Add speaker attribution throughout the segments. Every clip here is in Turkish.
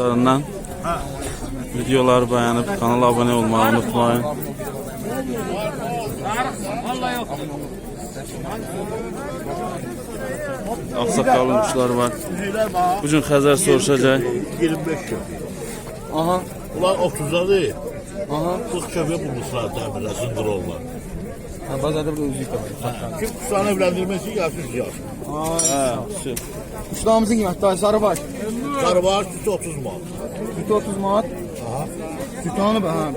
Speaker 1: Zarından videoları beğenip kanala abone olmayı unutmayın. Aksakallı kuşlar var. Bugün Xəzər soruşacak.
Speaker 2: 25 köpek.
Speaker 3: Aha,
Speaker 2: Ulan 30'da değil.
Speaker 3: aha.
Speaker 2: 40 köpek bulmuşlar demirler, zındırollar.
Speaker 3: Ha, bazarda burada özlük var.
Speaker 2: Kim kuşlarını evlendirmesi gelsin yazsın.
Speaker 1: Hə, şu.
Speaker 3: Kuşlarımızın daha sarı baş.
Speaker 2: Sarı var, sütü 30 mal.
Speaker 3: Sütü 30 manat.
Speaker 2: Aha.
Speaker 3: Sütü hanı be ha.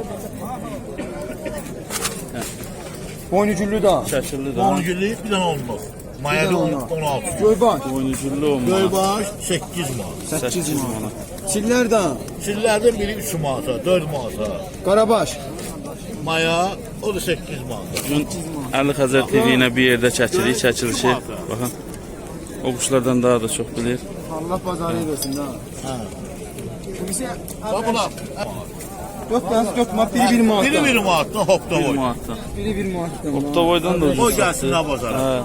Speaker 3: Boynucullü da.
Speaker 1: Şəkilli də.
Speaker 2: 10 günlük bir tane olmaz. Mayada
Speaker 3: Bir
Speaker 2: 10,
Speaker 3: tane olmaz.
Speaker 2: 16.
Speaker 3: Göybaş.
Speaker 1: Oyuncullu olmalı.
Speaker 2: Göybaş 8 mal.
Speaker 3: 8
Speaker 1: 8
Speaker 3: manat.
Speaker 1: manat.
Speaker 3: Çiller da.
Speaker 2: Çillerden biri 3 manata, 4 manata.
Speaker 3: Karabaş.
Speaker 2: Maya o da 8 manata.
Speaker 1: Bugün Əli Xəzər TV ilə bir yerdə çəkirik, çəkilişi. Baxın. O quşlardan daha da çox bilir.
Speaker 3: Allah pazarı versin.
Speaker 2: Ha.
Speaker 3: Bu bize
Speaker 2: Bak ulan.
Speaker 3: 4 tane 4 manat, biri 1 manat.
Speaker 2: Biri 1 manattan hopta
Speaker 1: 1
Speaker 2: boy.
Speaker 1: manatdan.
Speaker 3: Biri 1 manat.
Speaker 1: Optavoydan da
Speaker 2: O
Speaker 1: ucuz.
Speaker 2: gelsin ha pazara.
Speaker 1: Hə.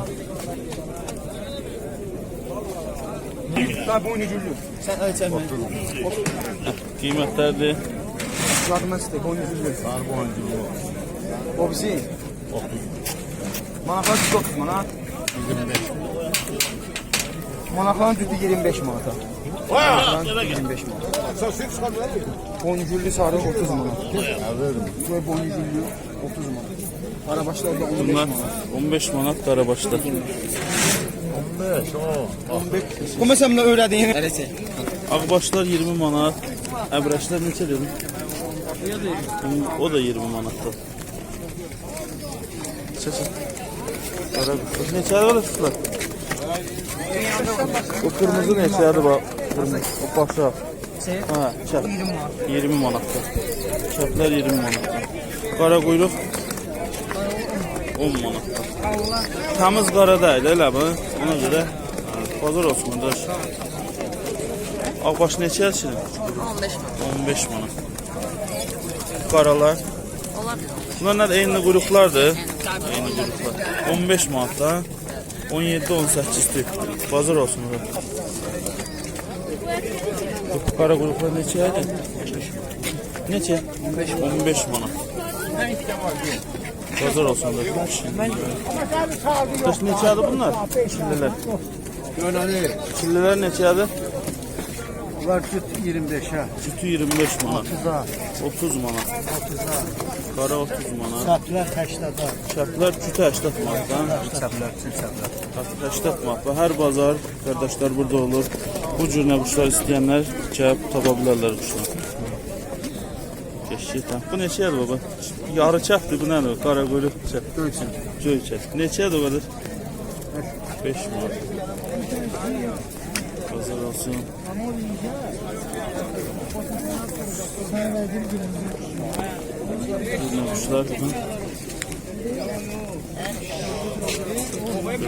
Speaker 3: Ha boynucullü. Sen ölçen ben.
Speaker 1: Qiymətlərdir.
Speaker 3: Yardım et de boynucullü.
Speaker 2: Sarı boyuncuğu.
Speaker 3: O bizi. Manaklar 30 manat.
Speaker 2: 25.
Speaker 3: Manakların cütü 25 manata. Manakların 25 manat. Boynucullü sarı 30 manat. Şöyle boynucullü 30 manat. Arabaşlar da 15
Speaker 1: Bunlar
Speaker 3: manat.
Speaker 1: 15 manat Qarabaşda.
Speaker 2: 15 o.
Speaker 3: 15. Bu mesela bunu öğrendiğin. Neresi?
Speaker 1: Ağbaşlar 20 manat. Əbrəşlər neçə dedin? O da 20 manatdır. Çəçə. Qara quşlar. Neçədir var quşlar? O qırmızı neçədir bax? Qırmızı. O.
Speaker 3: Şey,
Speaker 1: Ha, çəp.
Speaker 3: 20 manat.
Speaker 1: 20 manatdır. Çəplər 20 manatdır. Qara quyruq 10 manatdır. Təmiz qara deyil elə bu. Ona görə bazar olsun. Ağbaş neçədir şimdi?
Speaker 4: 15 manat.
Speaker 1: 15 manat. Qaralar.
Speaker 4: Onlar
Speaker 1: Bunlar eyni quyruqlardır. Eyni quyruqlar. 15 manatdan 17-18 tük. Bazar olsun. ora. Bu Qara quyruqlar neçədir? Neçə? 15 15 manat. Bazar olsun. ora. Qış neçədir bunlar? Çillilər.
Speaker 2: Göneli.
Speaker 1: Çillilər neçədir?
Speaker 2: Bunlar süt 25 ha.
Speaker 1: Cütü 25 manat.
Speaker 2: 30'a.
Speaker 1: 30 manat.
Speaker 2: 30'a.
Speaker 1: Qara 30 manat.
Speaker 2: Satlar 80'a.
Speaker 1: Şərtlər cütə 80 manatdan.
Speaker 2: Çaplar, tüm çaplar.
Speaker 1: 80 manat. Və hər bazar qardaşlar burada olur. Bu cür nə quşlar istəyənlər gəlib tapa bilərlər quşlar. Keşikdən. Bu neçədir baba? Yarı çəpdir bu nədir? Qara quyruq çəp.
Speaker 3: Ölçün.
Speaker 1: Göy çəp. Neçədir o qədər? 5 manat. Quşlar. baxın.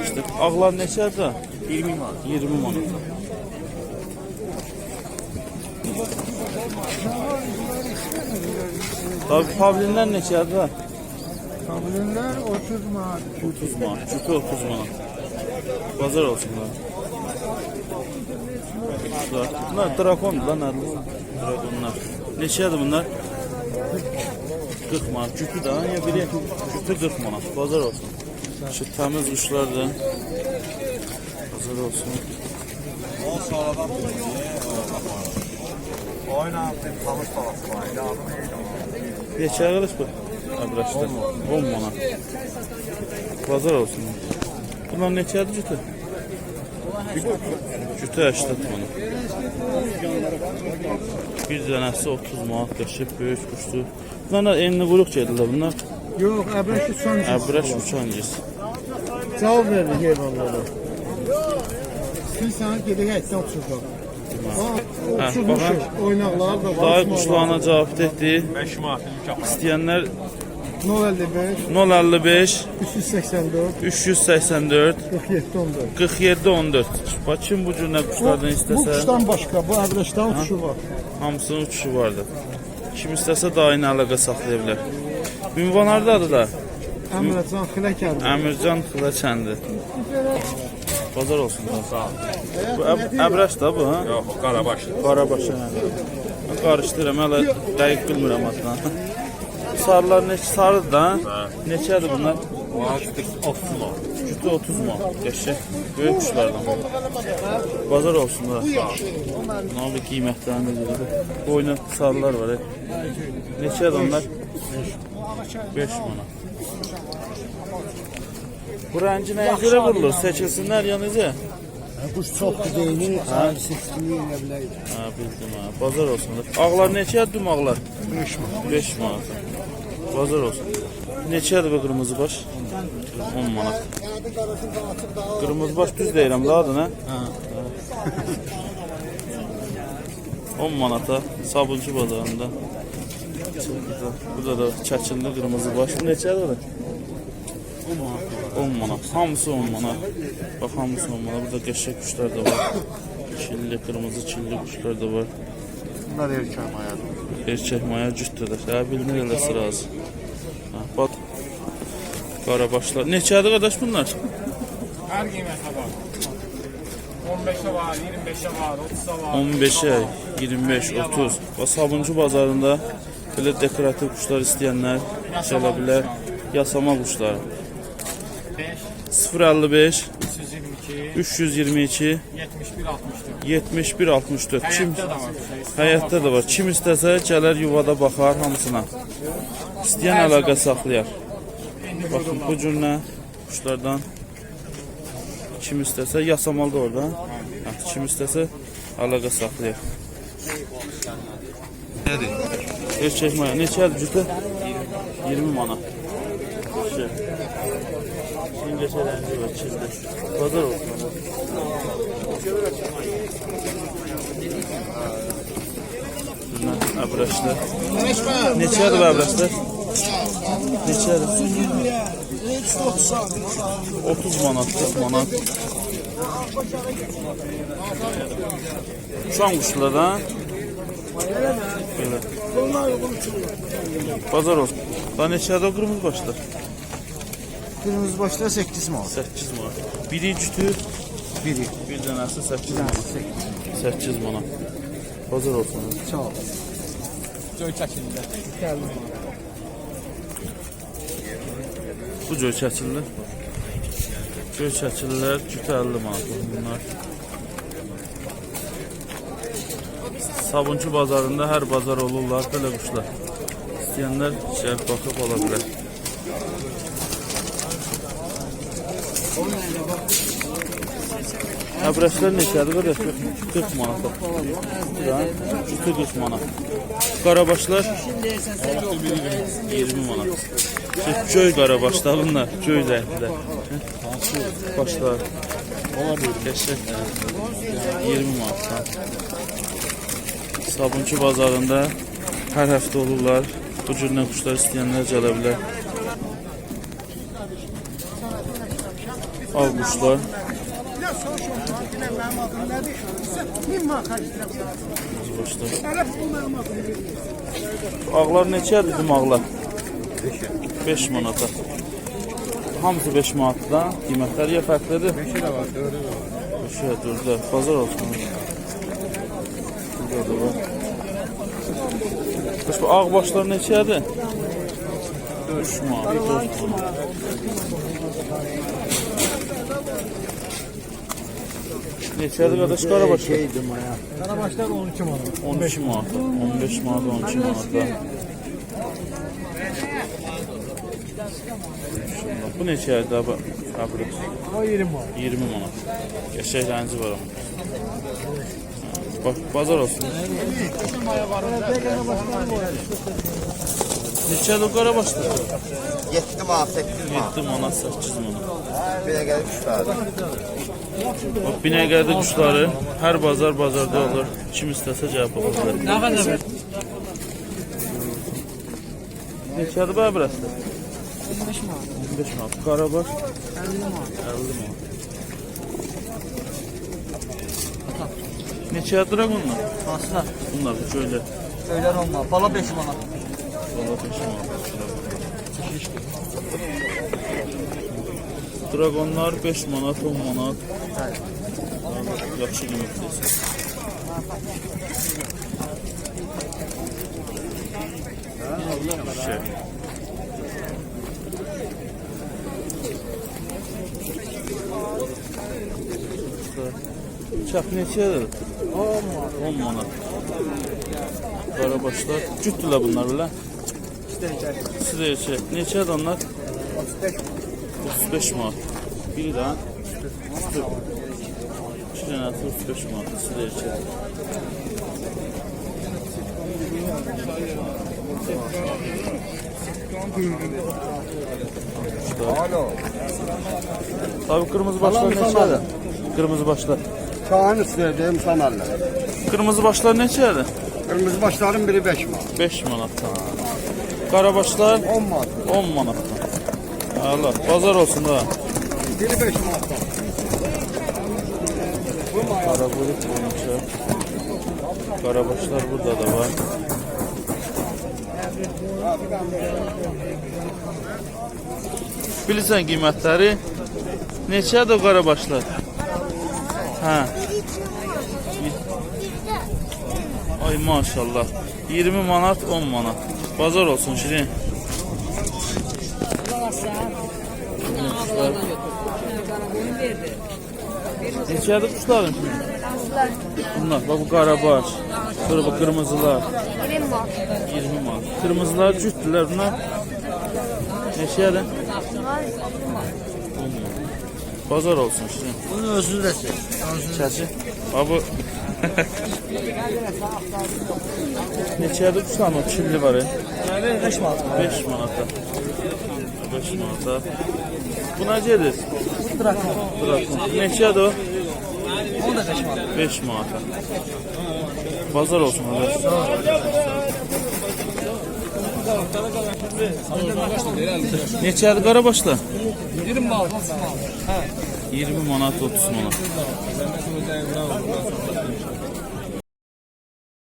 Speaker 1: İşte ağlar neçədir? 20 manat. 20 manat. Tabii pavlinlər neçədir?
Speaker 3: Kabulünler 30 manat.
Speaker 1: 30 manat. Cütü 30 manat. Bazar olsun lan. Kuşlar. Bunlar drakondur lan nədir? Drakonlar. Neçədir bunlar? 40 manat. Cütü də ya biri cütü 40 manat. Bazar olsun. Şu təmiz quşlardır. Bazar olsun. Neçə qılış bu? Əbrəşdə. 10 manat. Bazar olsun. Bunlar neçədir cütü? Cütü 80 manat. Bir dənəsi 30 manat qəşib, böyük quşdur. Bunlar enli quyruq gedirlər bunlar.
Speaker 3: Yok, Ebreş son
Speaker 1: Əbrəş uçan gis.
Speaker 3: Cevap verdi hayvanlara. Bir sana gedək etsən 30 lira.
Speaker 1: Hə,
Speaker 3: Uçurmuşuq,
Speaker 1: baxın.
Speaker 3: oynaqlar da var.
Speaker 1: Dayı quşlarına cavab etdi. 5 manat. İstəyənlər
Speaker 3: 055
Speaker 1: 055
Speaker 3: 384
Speaker 1: 384
Speaker 3: 47 14.
Speaker 1: 47 14. Bax kim bu cür nə quşlardan
Speaker 3: Bu
Speaker 1: istəsə
Speaker 3: kuşdan başqa bu Ebreş'ten uçuşu var.
Speaker 1: hamısının uçuşu vardır. Kim istəsə ilə əlaqə saxlaya bilər. Ünvan hardadır da?
Speaker 3: Əmrəcan Xiləkər.
Speaker 1: Əmircan Xılaçəndi. Bazar olsun. Sağ ol. Bu əb əbrəş də bu, ha?
Speaker 5: Yox, Qarabaş.
Speaker 1: Qarabaş hə. Mən qarışdırıram, hələ dəqiq bilmirəm adını. Sarılar neçə sarıdır da? Neçədir bunlar?
Speaker 5: Ona tutub 30 manat.
Speaker 1: Cütü 30 manat. Qəşəng. Böyük quşlardan. Bazar olsun da. Nə bir qiymətlərini necədir? Boynu sarılar var. he. Neçədir onlar? 5 manat. Bu rəngi nəyə görə vurulur? Seçilsinlər ya necə?
Speaker 2: Kuş çok güzel. Abi seçtiğini yiyebilir.
Speaker 1: Ha bildim ha. Bazar olsun. Ağlar neçədir dumağlar? 5 manat. 5 manat. Bazar olsun. Neçədir bu qırmızı baş? 10 manat. Qırmızı baş düz deyirəm da adına. Ha. 10 manata Sabunçu bazarında. Burada da çəçinli qırmızı baş. Bu neçədir o? 10 manat. Hamısı 10 manat. Bax hamısı 10 manat. Burada qəşəng quşlar da var. Çilli, qırmızı çilli quşlar da var.
Speaker 2: Bunlar erken ayağı.
Speaker 1: Erkək maya cütdədir. Hə, bilinir elə sırası. Hə, bax. Qarabaşlar. Neçədir qardaş bunlar?
Speaker 6: Her qiymətə var. 15'e var, 25'e var, 30'a var.
Speaker 1: 15'ə, 25, 30. Bax Sabunçu bazarında belə dekorativ quşlar istəyənlər gələ bilər. Yasama quşları.
Speaker 6: 5,
Speaker 1: 055
Speaker 6: 322,
Speaker 1: 322
Speaker 6: 71, 64.
Speaker 1: 71 64. Kim
Speaker 6: Həyətdə də var. Şey.
Speaker 1: Həyətdə də var. Kim istəsə gələr yuvada baxar hamısına. İstəyən əlaqə saxlayar. Baxın bu cürlə quşlardan kim istəsə yasamal da orada. Hə, kim istəsə əlaqə saxlayar. Nədir? Erkək maya neçədir cütə? 20 manat. Şey. Şimdi şeylərinci var, çildi. Bazar olsun. Bunlar əbrəşlər. Neçədir bu əbrəşlər? Neçədir? 30 manat, 40 manat. Şam quşlar da. Belə. Bazar olsun. Da neçədir o qırmızı başlar?
Speaker 2: Kırmızı başta 8 mal.
Speaker 1: 8 manat. Biri cütü,
Speaker 2: Biri.
Speaker 1: bir dənəsi 8 manat. 8 manat. Bazar olsun.
Speaker 2: Sağ ol.
Speaker 6: Göy çəkildi.
Speaker 1: Bu göy çəkirlər. Göy çəkirlər, cütü 50 manat bunlar. Sabunçu bazarında hər bazar olurlar belə quşlar. İstəyənlər gəlib baxıb ala bilər. Əbrəslər neçədir qardaş? 40 manat. Burada cütü 40 manat. Qarabaşlar 20 manat. Şey, göy qarabaşlar bunlar, göy rənglər. Başlar. Qəşəng. 20 manatdan. Sabunçu bazarında hər həftə olurlar. Bu cürlə quşlar istəyənlər gələ bilər. Al. Başlar. Ağlar neçədir bizim ağlar? 5 manata. Hamısı 5 manatdan. Qiymətləri ya fərqlidir? 5 də var, 4 də var. 5 də 4 də. Bazar olsun. Burada da var. Bəs bu ağ başlar neçədir? 3 manat, 4 manat. Neçədir qardaş qarabaşlar?
Speaker 2: Şeydi maya. Karabaşlar 12 mal.
Speaker 1: 12 manat, 15 manat, 12 manat. Bu neçədir abi? Abi.
Speaker 2: O 20 mal.
Speaker 1: 20 manat. Qəşəng rəngi var onun. Bax, bazar olsun. Neçədir o qarabaşlar?
Speaker 7: 7 manat, 8 manat.
Speaker 1: 7 manat, 8 manat.
Speaker 7: Belə gəlib kuşlardır.
Speaker 1: Bax, Binəqədi quşları hər bazar bazarda olur. Kim istəsə baxa bilər.
Speaker 6: Nə qədər?
Speaker 1: Neçədir bu əbrəslər? 15 manat. 15 manat. Qarabaş? 50 manat. 50 manat. Neçədir bunlar?
Speaker 6: Hansılar?
Speaker 1: Bunlar bu şöyle.
Speaker 6: Söylər onlar. Bala 5 manat.
Speaker 1: Valla 5 manat. Dragonlar 5 manat, 10 manat. Yaxşı qiymətlisən. Şey. Çap neçədir? 10 manat. 10 manat. Qarabaşlar. Cütdülər bunlar elə? Sizə neçədir onlar? 35 manat. Biri də dənəsi 35 manat. Sizə
Speaker 3: Alo.
Speaker 1: Abi kırmızı başlar neçədir? Kırmızı başlar.
Speaker 2: Şahin istəyirdim samallar.
Speaker 1: Kırmızı başlar neçədir?
Speaker 2: Kırmızı başların biri 5 manat.
Speaker 1: 5 manatdan. Qarabaşlar
Speaker 2: 10 manat.
Speaker 1: 10 manatdan. Allah, bazar olsun da.
Speaker 2: Biri 5 manat.
Speaker 1: Karabulut olmuşa. Karabaşlar burada da var. Bilirsən qiymətləri? Neçədir o qarabaşlar? Hə. Ay maşallah. 20 manat, 10 manat. Bazar olsun Şirin. Neçədir quşların? Bunlar, bax bu qarabaş. Sonra bu qırmızılar. 20 manat. Qırmızılar cütdülər bunlar. Neçədir? 10 manat. Bazar olsun Şirin.
Speaker 2: Bunun özünü də seç.
Speaker 1: Çəçi. Bax bu Neçədir quşların o çilli var? 5 manat. 5 manata. 5 manata. Bu necədir? Drakon. Drakon. Neçədir o?
Speaker 2: 10 da 5 manat.
Speaker 1: 5 manata. Bazar olsun qardaş. Neçədir qarabaşlar?
Speaker 6: 20 manat, 30 manat.
Speaker 1: 20 manat, 30 manat.